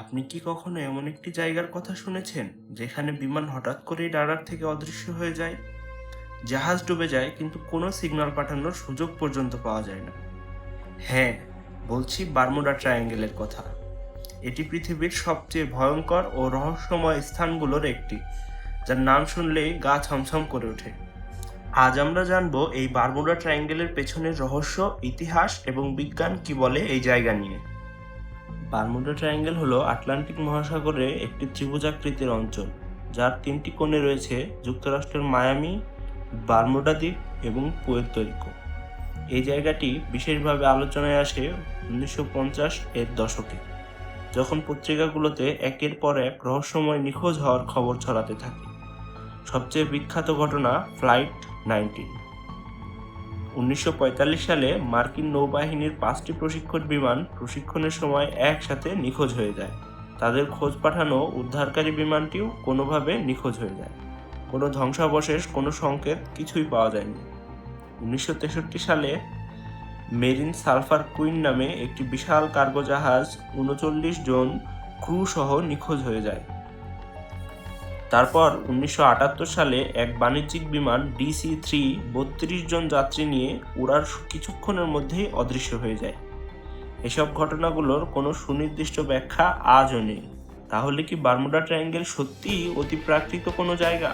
আপনি কি কখনো এমন একটি জায়গার কথা শুনেছেন যেখানে বিমান হঠাৎ করেই রাডার থেকে অদৃশ্য হয়ে যায়? জাহাজ ডুবে যায়, কিন্তু কোনো সিগন্যাল পাঠানোর সুযোগ পর্যন্ত পাওয়া যায় না। হ্যাঁ বলছি বারমুডা ট্রায়াঙ্গেলের কথা। এটি পৃথিবীর সবচেয়ে ভয়ঙ্কর ও রহস্যময় স্থানগুলোর একটি, যার নাম শুনলেই গা ছমছম করে ওঠে। আজ আমরা জানব এই বারমুডা ট্রায়াঙ্গেলের পেছনের রহস্য, ইতিহাস এবং বিজ্ঞান কি বলে এই জায়গা নিয়ে। বারমুডা ট্রায়াঙ্গেল হলো আটলান্টিক মহাসাগরে একটি ত্রিভুজাকৃতির অঞ্চল, যার তিনটি কোণে রয়েছে যুক্তরাষ্ট্রের মায়ামি বারমুডা দ্বীপ এবং পুয়ের্তো রিকো। এই জায়গাটি বিশেষভাবে আলোচনায় আসে উনিশশো পঞ্চাশ এর দশকে, যখন পত্রিকাগুলোতে একের পর এক রহস্যময় নিখোঁজ হওয়ার খবর ছড়াতে থাকে। সবচেয়ে বিখ্যাত ঘটনা ফ্লাইট নাইনটিন। উনিশশো পঁয়তাল্লিশ সালে মার্কিন নৌবাহিনীর পাঁচটি প্রশিক্ষণ বিমান প্রশিক্ষণের সময় একসাথে নিখোঁজ হয়ে যায়। তাদের খোঁজ পাঠানো উদ্ধারকারী বিমানটিও কোনোভাবে নিখোঁজ হয়ে যায়। কোনো ধ্বংসাবশেষ, কোনো সংকেত কিছুই পাওয়া যায়নি। উনিশশো তেষট্টি সালে মেরিন সালফার কুইন নামে একটি বিশাল কার্গো জাহাজ উনচল্লিশ জন ক্রু সহ নিখোঁজ হয়ে যায়। তারপর উনিশশো আটাত্তর সালে এক বাণিজ্যিক বিমান ডিসি থ্রি বত্রিশ জন যাত্রী নিয়ে উড়ার কিছুক্ষণের মধ্যেই অদৃশ্য হয়ে যায়। এসব ঘটনাগুলোর কোনো সুনির্দিষ্ট ব্যাখ্যা আজও নেই। তাহলে কি বারমুডা ট্রায়াঙ্গেল সত্যিই অতি প্রাকৃত কোনো জায়গা?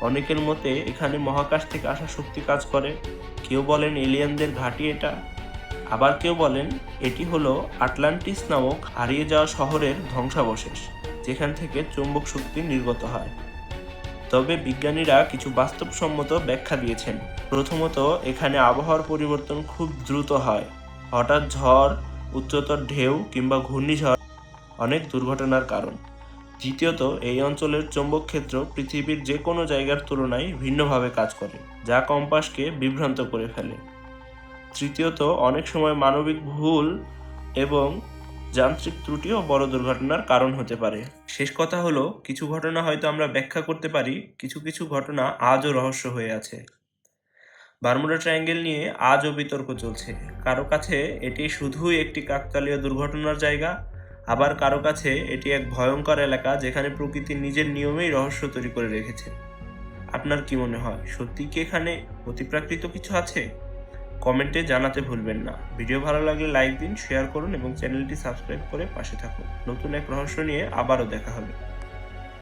অনেকের মতে এখানে মহাকাশ থেকে আসা শক্তি কাজ করে। কেউ বলেন এলিয়ানদের ঘাঁটি এটা। আবার কেউ বলেন এটি হলো আটলান্টিস নামক হারিয়ে যাওয়া শহরের ধ্বংসাবশেষ। যেখান থেকে চৌম্বক শক্তি নির্গত হয়। তবে বিজ্ঞানীরা কিছু বাস্তবসম্মত ব্যাখ্যা দিয়েছেন। প্রথমত, এখানে আবহাওয়ার পরিবর্তন খুব দ্রুত হয়। হঠাৎ ঝড়, উচ্চতর ঢেউ কিংবা ঘূর্ণিঝড় অনেক দুর্ঘটনার কারণ। দ্বিতীয়ত, এই অঞ্চলের চৌম্বক ক্ষেত্র পৃথিবীর যে কোনো জায়গার তুলনায় ভিন্নভাবে কাজ করে, যা কম্পাসকে বিভ্রান্ত করে ফেলে। তৃতীয়ত, অনেক সময় মানবিক ভুল এবং যান্ত্রিক ত্রুটিও বড় দুর্ঘটনার কারণ হতে পারে। শেষ কথা হলো, কিছু ঘটনা হয়তো আমরা ব্যাখ্যা করতে পারি, কিছু কিছু ঘটনা আজও রহস্য হয়ে আছে। বারমুডা ট্রায়াঙ্গেল নিয়ে আজও বিতর্ক চলছে। কারও কাছে এটি শুধুই একটি কাকতালীয় দুর্ঘটনার জায়গা, আবার কারও কাছে এটি এক ভয়ঙ্কর এলাকা যেখানে প্রকৃতি নিজের নিয়মেই রহস্য তৈরি করে রেখেছে। আপনার কি মনে হয়, সত্যি কি এখানে অতিপ্রাকৃত কিছু আছে? কমেন্টে জানাতে ভুলবেন না। ভিডিও ভালো লাগলে লাইক দিন শেয়ার করুন এবং চ্যানেলটি সাবস্ক্রাইব করে পাশে থাকুন। নতুন এক রহস্য নিয়ে আবারও দেখা হবে।